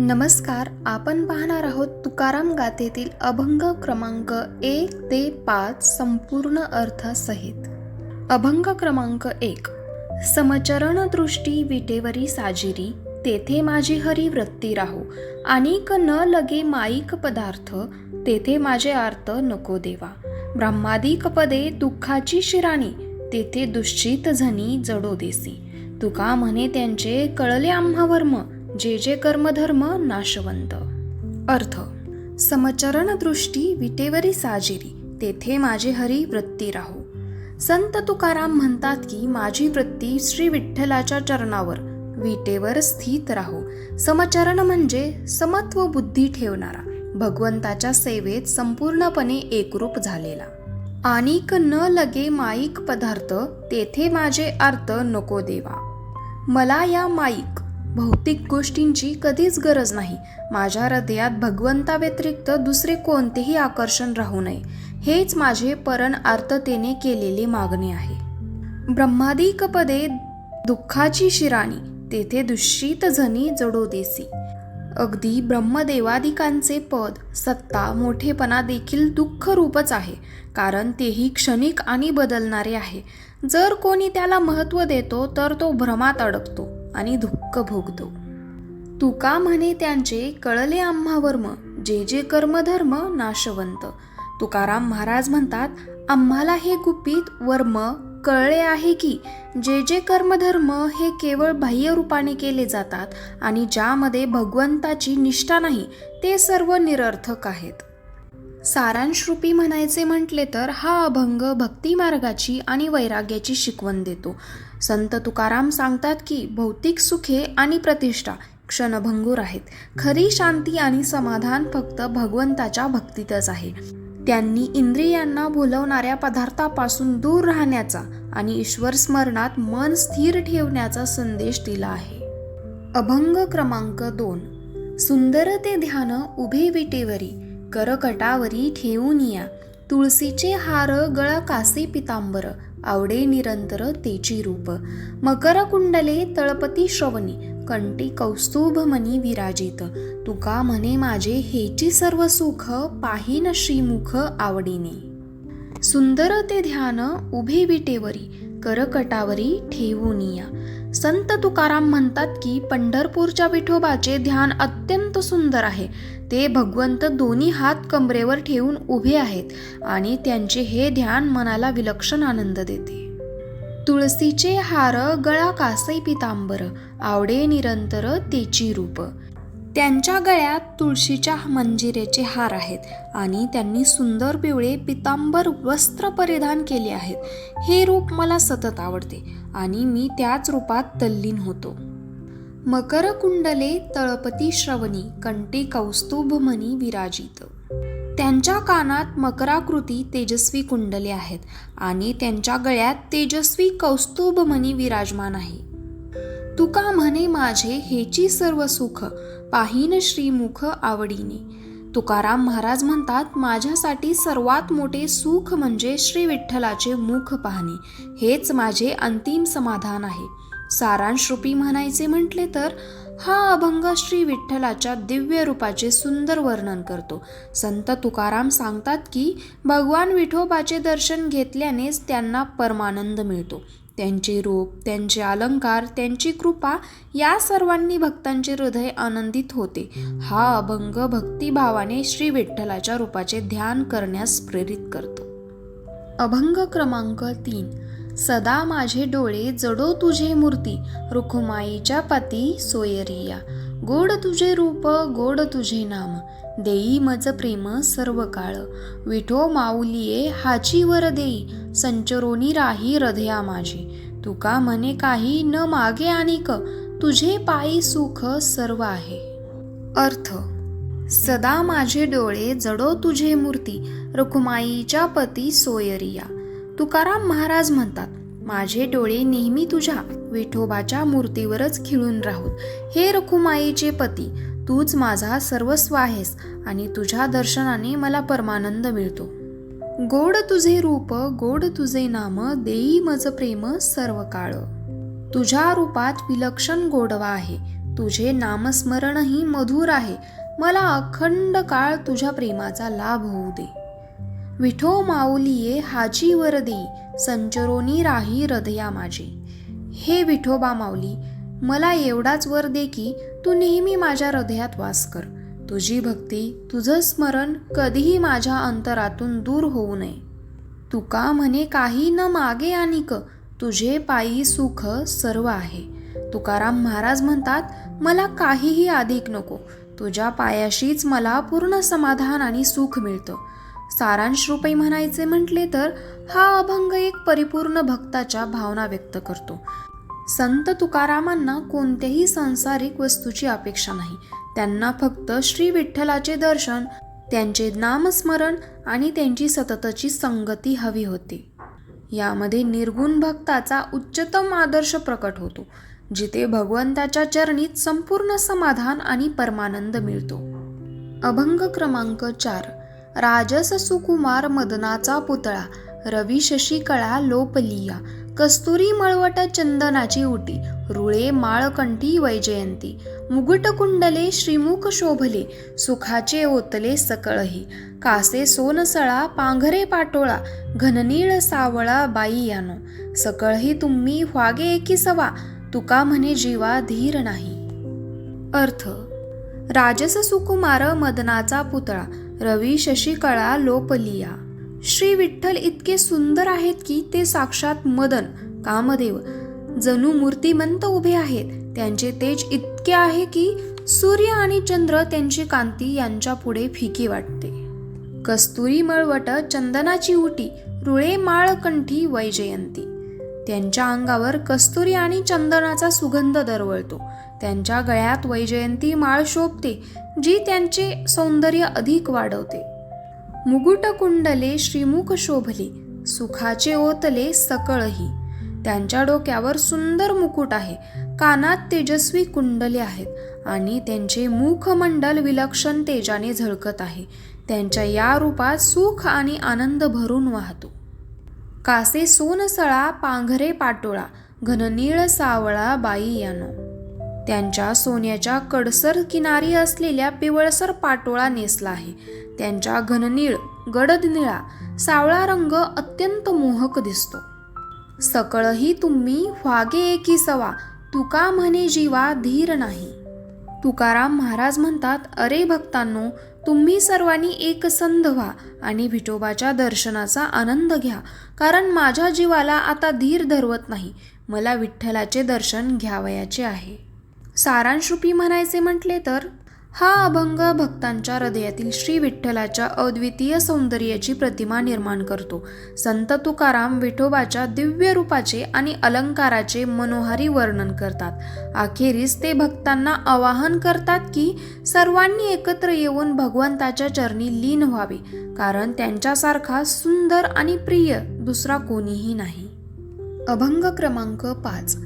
नमस्कार आपण पाहणार आहोत तुकाराम गाथेतील अभंग क्रमांक एक ते पाच संपूर्ण अर्थसहित. अभंग क्रमांक एक समचरण दृष्टी विटेवरी साजिरी तेथे माझी हरी वृत्ती राहो अनिक न लगे माईक पदार्थ तेथे माझे आर्त नको देवा. ब्रह्मादिक पदे दुःखाची शिराणी तेथे दुश्चित झनी जडो देसी. तुका म्हणे त्यांचे कळले आम्हा वर्म जे जे कर्मधर्म नाशवंत. अर्थ समचरण दृष्टी विटेवरी साजिरी तेथे माझे हरी वृत्ती राहो. संत तुकाराम म्हणतात की माझी वृत्ती श्री विठ्ठलाच्या चरणावर विटेवर स्थित राहो. समचरण म्हणजे समत्व बुद्धी ठेवणारा भगवंताच्या सेवेत संपूर्णपणे एकरूप झालेला. आणिक न लगे माईक पदार्थ तेथे माझे अर्थ नको देवा. मला या माईक भौतिक गोष्टींची कधीच गरज नाही. माझ्या हृदयात भगवंताव्यतिरिक्त दुसरे कोणतेही आकर्षण राहू नये. हेच माझे परण आर्ततेने केलेली मागणी आहे. ब्रह्मादिक पदे दुःखाची शिराणी तेथे दुष्यित झनी जडो देसी. अगदी ब्रह्मदेवादिकांचे पद सत्ता मोठेपणा देखील दुःख रूपच आहे कारण तेही क्षणिक आणि बदलणारे आहे. जर कोणी त्याला महत्त्व देतो तर तो भ्रमात अडकतो. आणि दुःख भोगतो. तुका म्हणे त्यांचे कळले आम्हा वर्म जे जे कर्मधर्म नाशवंत. तुकाराम महाराज म्हणतात आम्हाला हे गुपित वर्म कळले आहे की जे जे कर्मधर्म हे केवळ बाह्य रूपाने केले जातात आणि ज्यामध्ये भगवंताची निष्ठा नाही ते सर्व निरर्थक आहेत. सारांशरूपी म्हणायचे म्हटले तर हा अभंग भक्तिमार्गाची आणि वैराग्याची शिकवण देतो. संत तुकाराम सांगतात की भौतिक सुखे आणि प्रतिष्ठा क्षणभंगूर आहेत. खरी शांती आणि समाधान फक्त भगवंताच्या भक्तीतच आहे. त्यांनी इंद्रियांना भुलवणाऱ्या पदार्थापासून दूर राहण्याचा आणि ईश्वर स्मरणात मन स्थिर ठेवण्याचा संदेश दिला आहे. अभंग क्रमांक दोन. सुंदर ते ध्यान उभे विटेवरी. करकटावरी ठेवून या. तुळशीचे हार गळा कासे पितांबर आवडे निरंतर तेची रूप. मकर कुंडले तळपती श्रवणी कंटी कौस्तुभमणी विराजित. तुका म्हणे माझे हेची सर्व सुख पाहीन श्रीमुख आवडीने. सुंदर ते ध्यान उभे विटेवरी करकटावरी ठेवून या. संत तुकाराम म्हणतात की पंढरपूरच्या विठोबाचे ध्यान अत्यंत सुंदर आहे. ते भगवंत दोन्ही हात कमरेवर ठेवून उभे आहेत आणि त्यांचे हे ध्यान मनाला विलक्षण आनंद देते. तुळसीचे हार गळा कासई पितांबर आवडे निरंतर तेची रूप. त्यांच्या गळ्यात तुळशीच्या मंजिरेचे हार आहेत आणि त्यांनी सुंदर पिवळे पितांबर वस्त्र परिधान केले आहेत. हे रूप मला सतत आवडते. आणि मी त्याच रूपात तल्लीन होतो. मकर कुंडले तळपती श्रवणी कंटी कौस्तुभमणी विराजित. त्यांच्या कानात मकराकृती तेजस्वी कुंडले आहेत आणि त्यांच्या गळ्यात तेजस्वी कौस्तुभमणी विराजमान आहे. तुका म्हणे माझे हेची सर्व सुख पाहीन श्रीमुख आवडीने. तुकाराम महाराज म्हणतात माझ्यासाठी सर्वात मोठे सुख म्हणजे श्री विठ्ठलाचे मुख पाहणे. हेच माझे अंतिम समाधान आहे. सारांशरूपी म्हणायचे म्हटले तर हा अभंग श्री विठ्ठलाच्या दिव्य रूपाचे सुंदर वर्णन करतो. संत तुकाराम सांगतात की भगवान विठोबाचे दर्शन घेतल्यानेच त्यांना परमानंद मिळतो. त्यांचे रूप त्यांचे अलंकार त्यांची कृपा या सर्वांनी भक्तांचे हृदय आनंदित होते. हा अभंग भक्तिभावाने श्री विठ्ठलाच्या रूपाचे ध्यान करण्यास प्रेरित करतो. अभंग क्रमांक तीन. सदा माझे डोळे जडो तुझे मूर्ती रुखुमाईच्या पती सोयरिया. गोड तुझे रूप गोड तुझे नाम देई मज प्रेम सर्व काळ विठो माऊलिये हाची वर देई संचरोनी राही हृदया माझी. तुका म्हणे काही न मागे आणिक तुझे पायी सुख सर्व आहे. अर्थ सदा माझे डोळे जडो तुझे मूर्ती रुखुमाईच्या पती सोयरिया. तुकाराम महाराज म्हणतात माझे डोळे नेहमी तुझ्या विठोबाच्या मूर्तीवरच खिळून राहूत. हे रखुमाईचे पती तूच माझा सर्वस्व आहेस आणि तुझ्या दर्शनाने मला परमानंद मिळतो. गोड तुझे रूप गोड तुझे नाम देई मज प्रेम सर्व काळ तुझ्या रूपात विलक्षण गोडवा आहे. तुझे नामस्मरणही मधुर आहे. मला अखंड काळ तुझ्या प्रेमाचा लाभ होऊ दे. विठो माऊलिये हाची वरदी संचरोनी राही हृदया माझी. हे विठोबा माऊली मला एवढाच वर दे की तू नेहमी माझ्या हृदयात वास कर. तुझी भक्ती तुझं स्मरण कधीही माझ्या अंतरातून दूर होऊ नये. तुका म्हणे काही न मागे आणिक तुझे पायी सुख सर्व आहे. तुकाराम महाराज म्हणतात मला काहीही अधिक नको. तुझ्या पायाशीच मला पूर्ण समाधान आणि सुख मिळतं. सारांश रूपही म्हणायचे म्हटले तर हा अभंग एक परिपूर्ण भक्ताच्या भावना व्यक्त करतो. संत तुकारामांना कोणत्याही सांसारिक वस्तूची अपेक्षा नाही. त्यांना फक्त श्री विठ्ठलाचे दर्शन त्यांचे नामस्मरण आणि त्यांची सततची संगती हवी होती. यामध्ये निर्गुण भक्ताचा उच्चतम आदर्श प्रकट होतो जिथे भगवंताच्या चरणीत संपूर्ण समाधान आणि परमानंद मिळतो. अभंग क्रमांक चार. राजस सुकुमार मदनाचा पुतळा रवी शशिकळा लोपलिया कस्तुरी मळवट चंदनाची उटी रुळे माळकंठी वैजयंती मुगुट कुंडले श्रीमुख शोभले सुखाचे ओतले सकळही कासे सोनसळा पांघरे पाटोळा घननीळ सावळा बाई यानो सकळही तुम्ही व्हागे एकी सवा तुका म्हणे जीवा धीर नाही. अर्थ राजस सुकुमार मदनाचा पुतळा रवी शशिकळा लोपलिया. श्री विठ्ठल इतके सुंदर आहेत की ते साक्षात मदन कामदेव जणू मूर्तिमंत उभे आहेत. त्यांचे तेज इतके आहे की सूर्य आणि चंद्र त्यांची कांती यांच्या पुढे फिकी वाटते. कस्तुरी मळवट चंदनाची उटी रुळे माळकंठी वैजयंती. त्यांच्या अंगावर कस्तुरी आणि चंदनाचा सुगंध दरवळतो. त्यांच्या गळ्यात वैजयंती माळ शोभते जी त्यांचे सौंदर्य अधिक वाढवते. मुकुट कुंडले श्रीमुख शोभले सुखाचे ओतले सकळही. त्यांच्या डोक्यावर सुंदर मुकुट आहे कानात तेजस्वी कुंडले आहेत आणि त्यांचे मुखमंडल विलक्षण तेजाने झळकत आहे. त्यांच्या या रूपात सुख आणि आनंद भरून वाहतो. कासे सोनसळा पांघरे पाटोळा घननीळ सावळा बाई यानो. त्यांच्या सोन्याच्या कडसर किनारी असलेल्या पिवळसर पाटोळा नेसला आहे. त्यांच्या घननीळ गडद निळा सावळा रंग अत्यंत मोहक दिसतो. सकळही तुम्ही वागे एकी सवा तुका म्हणे जीवा धीर नाही. तुकाराम महाराज म्हणतात अरे भक्तांनो तुम्ही सर्वांनी एकसंध व्हा आणि विठोबाच्या दर्शनाचा आनंद घ्या कारण माझ्या जीवाला आता धीर धरवत नाही. मला विठ्ठलाचे दर्शन घ्यावयाचे आहे. सारांशरूपी म्हणायचे म्हटले तर हा अभंग भक्तांच्या हृदयातील श्री विठ्ठलाच्या अद्वितीय सौंदर्याची प्रतिमा निर्माण करतो. संत तुकाराम विठोबाच्या दिव्य रूपाचे आणि अलंकाराचे मनोहारी वर्णन करतात. अखेरीस ते भक्तांना आवाहन करतात की सर्वांनी एकत्र येऊन भगवंताच्या चरणी लीन व्हावे कारण त्यांच्यासारखा सुंदर आणि प्रिय दुसरा कोणीही नाही. अभंग क्रमांक पाच.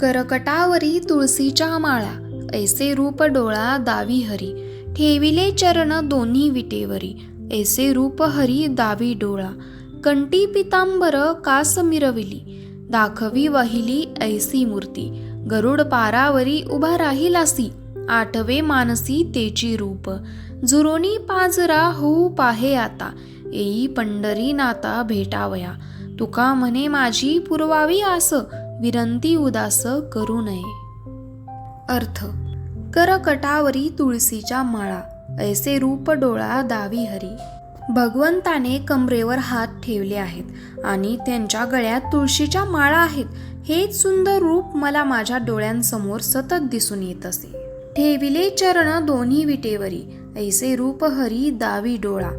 करकटावरी तुळशीच्या माळा ऐसे रूप डोळा दावी हरी ठेविले चरण दोन्ही विटेवरी ऐसे रूप हरी दावी डोळा. कंटी पितांबर कास मिरविली दाखवी वहिली ऐसी मूर्ती गरुड पारावरी उभा राहिलासी आठवे मानसी तेची रूप. जुरोनी पाजरा होऊ पाहे आता येई पंढरी नाता भेटावया. तुका म्हणे माझी पुरवावी आस विरंती उदास करू नये. अर्थ करकटावरी तुळशीच्या माळा ऐसे रूप डोळा दावी हरी. भगवंताने कमरेवर हात ठेवले आहेत आणि त्यांच्या गळ्यात तुळशीच्या माळा आहेत. हेच सुंदर रूप मला माझ्या डोळ्यांसमोर सतत दिसून येत असे. ठेविले चरण दोन्ही विटेवरी ऐसे रूप हरी दावी डोळा.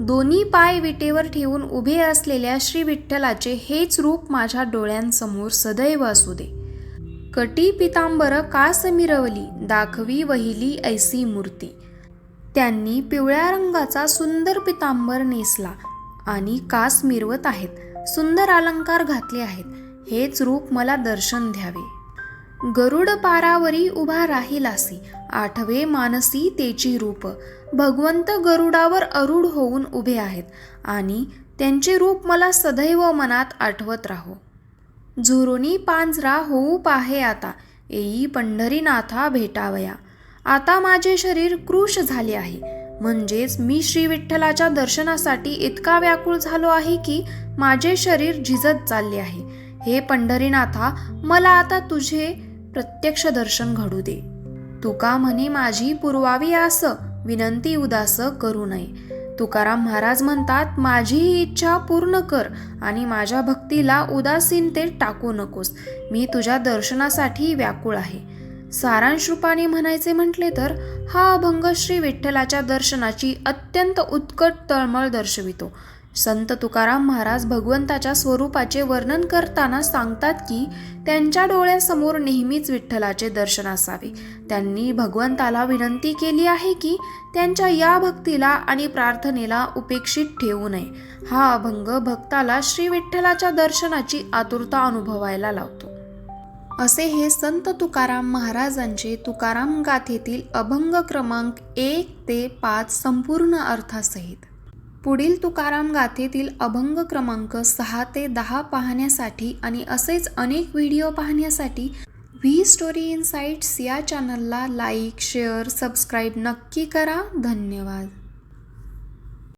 दोन्ही पाय विटेवर ठेवून उभे असलेल्या श्री विठ्ठलाचे हेच रूप माझ्या डोळ्यांसमोर सदैव असू दे. कटी पितांबर कास मिरवली दाखवी वहिली ऐसी मूर्ती. त्यांनी पिवळ्या रंगाचा सुंदर पितांबर नेसला आणि कास मिरवत आहेत सुंदर अलंकार घातले आहेत हेच रूप मला दर्शन द्यावे. गरुड पारावरी उभा राहिलासी आठवे मानसी तेची रूप. भगवंत गरुडावर अरूढ होऊन उभे आहेत आणि त्यांचे रूप मला सदैव मनात आठवत राहो. झुरोनी पांजरा होऊ पाहे आता येई पंढरीनाथा भेटावया. आता माझे शरीर क्रूश झाले आहे. म्हणजेच मी श्री विठ्ठलाच्या दर्शनासाठी इतका व्याकुळ झालो आहे की माझे शरीर झिजत चालले आहे. हे पंढरीनाथा मला आता तुझे प्रत्यक्ष दर्शन घडू दे. तुका म्हणे माझी पुरवावी आस. विनंती उदास करू नये. तुकाराम महाराज म्हणतात माझी ही इच्छा पूर्ण कर आणि माझ्या भक्तीला उदासीनतेत टाकू नकोस. मी तुझ्या दर्शनासाठी व्याकुळ आहे. सारांश रूपाने म्हणायचे म्हटले तर हा अभंग श्री विठ्ठलाच्या दर्शनाची अत्यंत उत्कट तळमळ दर्शवितो. संत तुकाराम महाराज भगवंताच्या स्वरूपाचे वर्णन करताना सांगतात की त्यांच्या डोळ्यासमोर नेहमीच विठ्ठलाचे दर्शन असावे. त्यांनी भगवंताला विनंती केली आहे की त्यांच्या या भक्तीला आणि प्रार्थनेला उपेक्षित ठेवू नये. हा अभंग भक्ताला श्री विठ्ठलाच्या दर्शनाची आतुरता अनुभवायला लावतो. असे हे संत तुकाराम महाराजांचे तुकाराम गाथेतील अभंग क्रमांक एक ते पाच संपूर्ण अर्थासहित. पुढील तुकाराम गाथेतील अभंग क्रमांक सहा ते दहा पाहण्यासाठी आणि असेच अनेक व्हिडिओ पाहण्यासाठी व्ही स्टोरी इन्साइट्स या चॅनलला लाईक शेअर सबस्क्राईब नक्की करा. धन्यवाद.